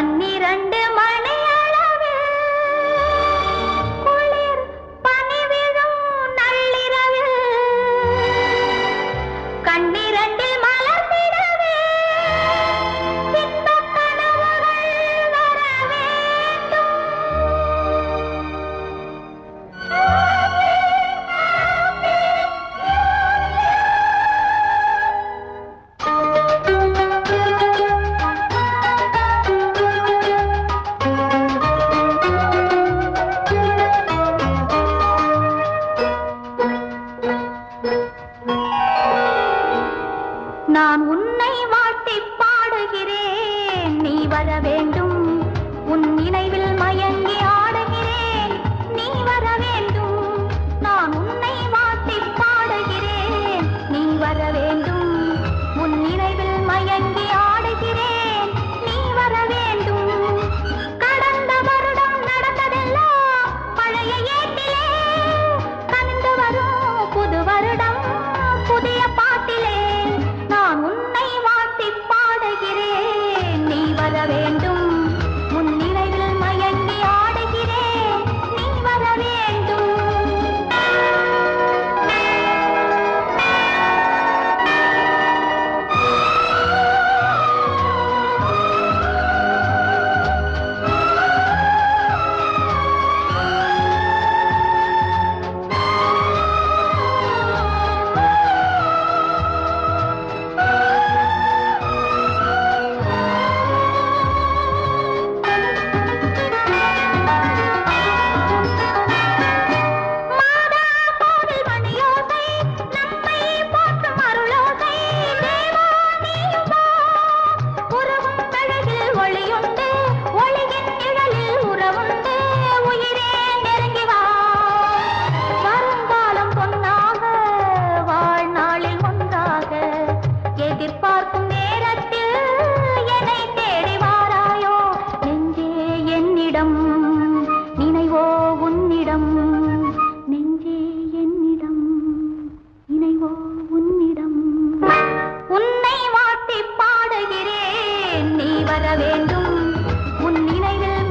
பன்னிரண்டு வர வேண்டும். உன் நினைவில் மயங்கிய என்னிடம் நெஞ்சே என்னிடம் இணைவோ உன்னிடம். உன்னை மாற்றி பாடுகிறேன் நீ வர வேண்டும். உன் நினைவில்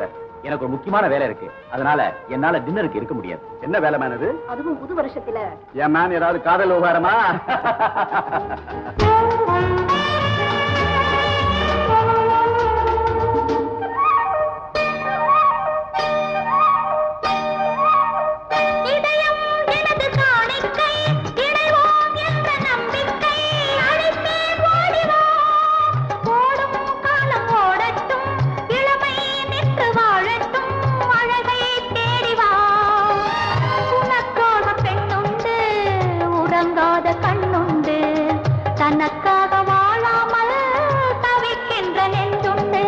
சார்? எனக்கு ஒரு முக்கியமான வேலை இருக்கு. அதனால என்னால டின்னருக்கு இருக்க முடியாது. என்ன வேலை மேன் இது? அதுவும் புது வருஷத்துல. என் மேன் ஏதாவது காதல் விவகாரமா? தனக்காக வாழாமல் தவிக்கின்ற நெஞ்சுண்டு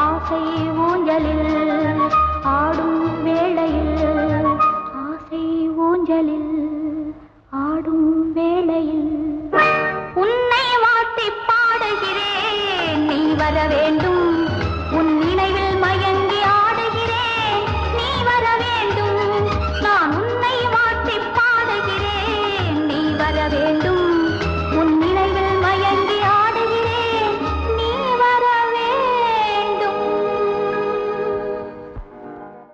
ஆசை ஊஞ்சலில் ஆடும் வேளையில் ஆசை ஊஞ்சலில் ஆடும் வேளையில். உன்னை வாட்டி பாடுகிறேன் நீ வரவே